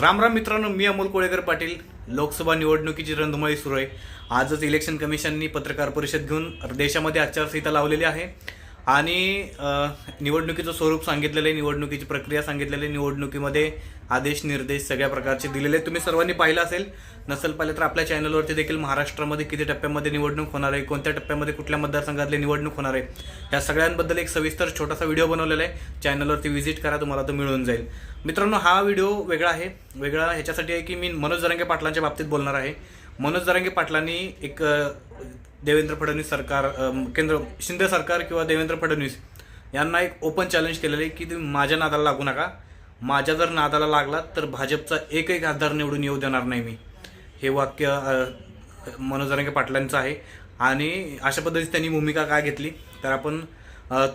राम राम मित्रांनो मी अमोल कोळेकर पाटील. लोकसभा निवडणुकीची रणधुमाळी सुरू आहे. आजच इलेक्शन कमिशननी पत्रकार परिषद घेऊन देशामध्ये आचारसंहिता लावलेली आहे. आणि निवडणुकीचं स्वरूप सांगितलेलं आहे निवडणुकीची प्रक्रिया सांगितलेली आहे निवडणुकीमध्ये आदेश निर्देश सगळ्या प्रकारचे दिलेले आहेत. तुम्ही सर्वांनी पाहिलं असेल नसेल पाहिलं तर आपल्या चॅनलवरती देखील महाराष्ट्रामध्ये किती टप्प्यामध्ये निवडणूक होणार आहे कोणत्या टप्प्यामध्ये कुठल्या मतदारसंघातली निवडणूक होणार आहे या सगळ्यांबद्दल एक सविस्तर छोटासा व्हिडिओ बनवलेला आहे. चॅनलवरती व्हिजिट करा तुम्हाला तो मिळून जाईल. मित्रांनो हा व्हिडिओ वेगळा आहे. वेगळा ह्याच्यासाठी आहे की मी मनोज जरांगे पाटलांच्या बाबतीत बोलणार आहे. मनोज जरांगे पाटलांनी एक देवेंद्र फडणवीस सरकार केंद्र शिंदे सरकार किंवा देवेंद्र फडणवीस यांना एक ओपन चॅलेंज केलेलं आहे की तुम्ही माझ्या नादाला लागू नका. माझ्या जर नादाला लागला तर भाजपचा एक एक आधार निवडून येऊ देणार नाही मी. हे वाक्य अ, मनोज पाटलांचं आहे. आणि अशा पद्धतीची त्यांनी भूमिका काय घेतली? तर आपण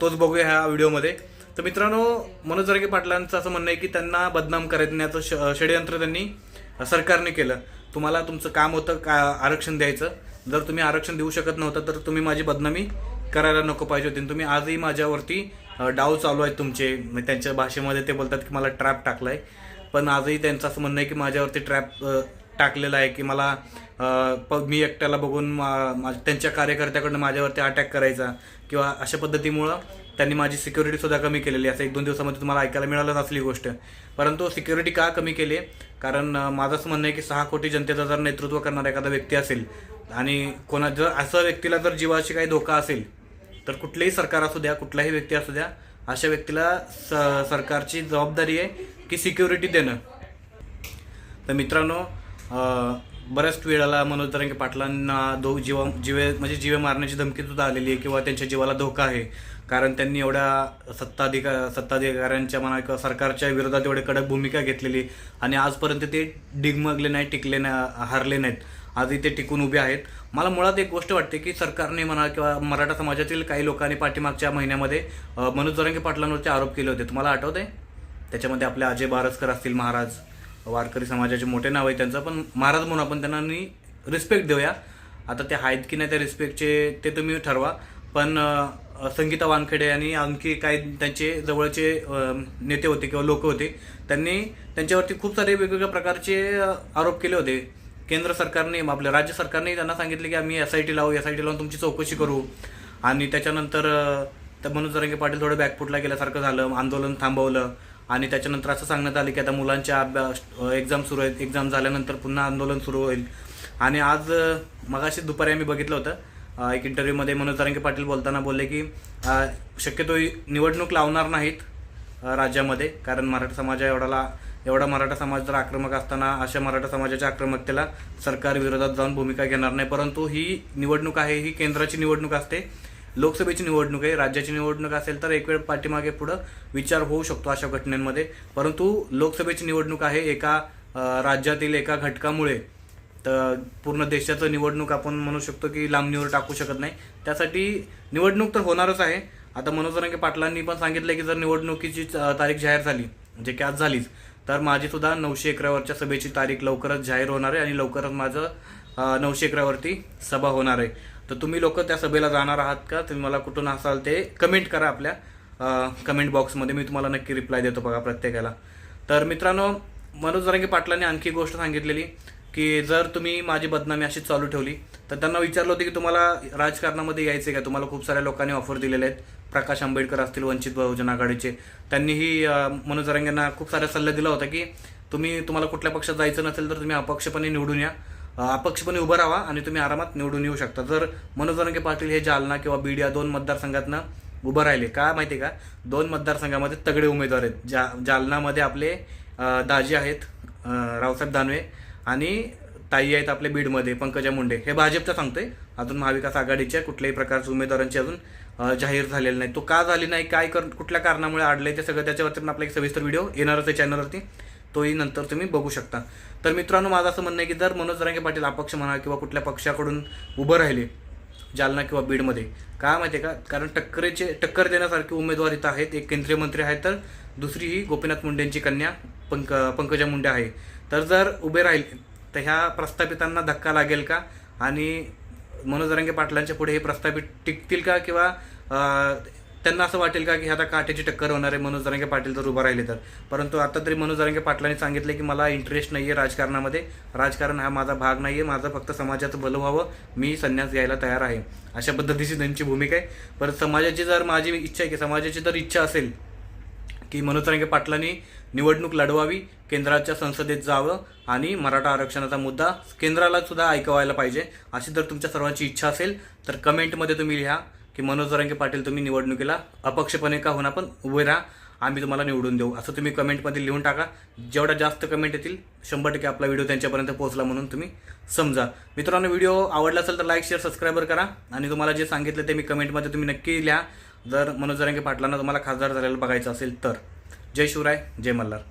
तोच बघूया ह्या व्हिडिओमध्ये. तर मित्रांनो मनोज जरांगे पाटलांचं असं म्हणणं आहे की त्यांना बदनाम करण्याचं ष षडयंत्र त्यांनी सरकारने केलं. तुम्हाला तुमचं काम होतं का आरक्षण द्यायचं? जर तुम्ही आरक्षण देऊ शकत नव्हतं तर तुम्ही माझी बदनामी करायला नको पाहिजे होती. तुम्ही आजही माझ्यावरती डाव चालू आहेत तुमचे. त्यांच्या भाषेमध्ये ते बोलतात की मला ट्रॅप टाकलाय. पण आजही त्यांचं असं म्हणणं आहे की माझ्यावरती ट्रॅप टाकलेला आहे की मला मी एकट्याला बघून मा- त्यांच्या कार्यकर्त्याकडनं माझ्यावरती अटॅक करायचा. किंवा अशा पद्धतीमुळं त्यांनी माझी सिक्युरिटी सुद्धा कमी केलेली असं एक दोन दिवसामध्ये तुम्हाला ऐकायला मिळालंच असली गोष्ट. परंतु सिक्युरिटी का कमी केली? कारण माझं असं म्हणणं आहे की सहा कोटी जनतेचं जर नेतृत्व करणारा एखादा व्यक्ती असेल आणि कोणा जर असं व्यक्तीला जर जीवाशी काही धोका असेल तर कुठलेही सरकार असू द्या कुठलाही व्यक्ती असू द्या अशा व्यक्तीला स सरकारची जबाबदारी आहे की सिक्युरिटी देणं. तर मित्रांनो बऱ्याच वेळाला मनोज दरंगे पाटलांना दो जीवा जीवे म्हणजे जीवे मारण्याची धमकीसुद्धा आलेली आहे किंवा त्यांच्या जीवाला धोका आहे. कारण त्यांनी एवढ्या सत्ताधिका सत्ताधिकाऱ्यांच्या म्हणा किंवा सरकारच्या विरोधात एवढे कडक भूमिका घेतलेली आणि आजपर्यंत ते डिगमगले नाही टिकले नाही हारले नाहीत. आज इथे टिकून उभे आहेत. मला मुळात एक गोष्ट वाटते की सरकारने म्हणा किंवा मराठा समाजातील काही लोकांनी पाठीमागच्या महिन्यामध्ये मनोज जरंगे पाटलांवरचे आरोप केले होते. तुम्हाला आठवत आहे त्याच्यामध्ये आपले अजय बारसकर असतील महाराज वारकरी समाजाचे मोठे नाव आहे त्यांचं पण महाराज म्हणून आपण त्यांना रिस्पेक्ट देऊया. आता ते आहेत की नाही त्या रिस्पेक्टचे ते तुम्ही ठरवा. पण संगीता वानखेडे आणि आणखी काही त्यांचे जवळचे नेते होते किंवा लोक होते त्यांनी त्यांच्यावरती खूप सारे वेगवेगळ्या प्रकारचे आरोप केले होते. केंद्र सरकारने आपल्या राज्य सरकारने त्यांना सांगितले की आम्ही एस आय टी लावू एस आय टी लावून तुमची चौकशी करू. आणि त्याच्यानंतर तर त्या मनोज जरांगे पाटील थोडं बॅकफुटला गेल्यासारखं झालं आंदोलन थांबवलं. आणि त्याच्यानंतर असं सांगण्यात आलं की आता मुलांच्या अभ्यास एक्झाम सुरू आहेत. एक्झाम झाल्यानंतर पुन्हा आंदोलन सुरू होईल. आणि आज मगाशी दुपारी आम्ही बघितलं होतं. एक इंटरव्ह्यूमध्ये मनोज जरांगे पाटील बोलताना बोलले की शक्यतो निवडणूक लावणार नाहीत राज्यामध्ये. कारण मराठा समाजा एवढाला एवढा मराठा समाज जर आक्रमक असताना अशा मराठा समाजाच्या आक्रमकतेला सरकार विरोधात जाऊन भूमिका घेणार नाही परंतु ही निवडणूक आहे ही केंद्राची निवडणूक असते. लोकसभेची निवडणूक आहे राज्याची निवडणूक असेल तर एक वेळ पाठीमागे पुढं विचार होऊ शकतो अशा घटनांमध्ये. परंतु लोकसभेची निवडणूक आहे एका राज्यातील एका घटकामुळे तर पूर्ण देशाचं निवडणूक आपण म्हणू शकतो की लांबणीवर टाकू शकत नाही. त्यासाठी निवडणूक तर होणारच आहे. आता मनोज रंगे पाटलांनी पण सांगितलं की जर निवडणुकीची तारीख जाहीर झाली म्हणजे की आज झालीच तर माझी सुद्धा नऊशे अकरावरच्या सभेची तारीख लवकरच जाहीर होणार आहे आणि लवकरच माझं नऊशे अकरावरती सभा होणार आहे. तर तुम्ही लोक त्या सभेला जाणार आहात का? तुम्ही मला कुठून असाल ते कमेंट करा आपल्या कमेंट बॉक्समध्ये मी तुम्हाला नक्की रिप्लाय देतो बघा प्रत्येकाला. तर मित्रांनो मनोज रंगे पाटलांनी आणखी गोष्ट सांगितलेली. की जर तुम्ही माझी बदनामी अशीच चालू ठेवली तर त्यांना विचारलं होतं की तुम्हाला राजकारणामध्ये यायचे का? तुम्हाला खूप साऱ्या लोकांनी ऑफर दिलेले आहेत. प्रकाश आंबेडकर असतील वंचित बहुजन आघाडीचे. त्यांनीही मनोज जरांगेंना खूप सारा सल्ला दिला होता की तुम्ही तुम्हाला कुठल्या पक्षात जायचं नसेल तर तुम्ही अपक्षपणे निवडून या. अपक्षपणे उभं राहा आणि तुम्ही आरामात निवडून येऊ शकता. जर मनोज जरांगे पाटील हे जालना किंवा बीड या दोन मतदारसंघातनं उभं राहिले का माहिती आहे का? दोन मतदारसंघामध्ये तगडे उमेदवार आहेत. जा जालनामध्ये आपले दाजी आहेत रावसाहेब दानवे आणि ताई आहेत आपले बीडमध्ये पंकजा मुंडे. हे भाजपचं सांगतोय. अजून महाविकास आघाडीच्या कुठल्याही प्रकारच्या उमेदवारांची अजून जाहीर झालेलं नाही. तो का झाली नाही काय कर कुठल्या कारणामुळे अडलंय ते सगळं त्याच्यावरती पण आपला एक सविस्तर व्हिडिओ येणारच आहे चॅनलवरती तोही नंतर तुम्ही बघू शकता. तर मित्रांनो माझं असं म्हणणं आहे की जर मनोज रांगे पाटील अपक्ष म्हणा किंवा कुठल्या पक्षाकडून उभं राहिले जालना किंवा बीडमध्ये का माहिती आहे का? कारण टक्करेचे टक्कर देण्यासारखे उमेदवार इथं आहेत. एक केंद्रीय मंत्री आहेत तर दुसरी ही गोपीनाथ मुंडेंची कन्या पंक पंकजा मुंडे आहे. तर जर उभे राहिले तर ह्या प्रस्थापितांना धक्का लागेल का? आणि मनोज रंगे पाटलांच्या पुढे हे प्रस्थापित टिकतील का? किंवा त्यांना असं वाटेल का की आता काठ्याची टक्कर होणार आहे मनोज जरांगे पाटील जर उभं राहिले तर? परंतु आता तरी मनोज जरांगे पाटलांनी सांगितले की मला इंटरेस्ट नाही आहे राजकारणामध्ये. राजकारण हा माझा भाग नाही आहे माझं फक्त समाजाचं भलं व्हावं. मी संन्यास घ्यायला तयार आहे. अशा पद्धतीची त्यांची भूमिका आहे. परत समाजाची जर माझी इच्छा आहे की समाजाची जर इच्छा असेल की मनोजरांगे पाटलांनी निवडणूक लढवावी केंद्राच्या संसदेत जावं आणि मराठा आरक्षणाचा मुद्दा केंद्राला सुद्धा ऐकवायला पाहिजे अशी जर तुमच्या सर्वांची इच्छा असेल तर कमेंटमध्ये तुम्ही लिहा की मनोज तरंगे पाटील तुम्ही निवडणुकीला अपक्षपणे का होणार? पण उभे राहा आम्ही तुम्हाला निवडून देऊ. असं तुम्ही कमेंटमध्ये लिहून टाका. जेवढा जास्त कमेंट येतील शंभर टक्के आपला व्हिडिओ त्यांच्यापर्यंत पोहोचला म्हणून तुम्ही समजा. मित्रांनो व्हिडिओ आवडला असेल तर लाईक शेअर सबस्क्राईबर करा. आणि तुम्हाला जे सांगितलं ते मी कमेंटमध्ये तुम्ही नक्की लिहा. जर मनोज जरांगे पाटलांना तुम्हाला खासदार झालेलं बघायचं असेल तर. जय शिवराय जय मल्हार.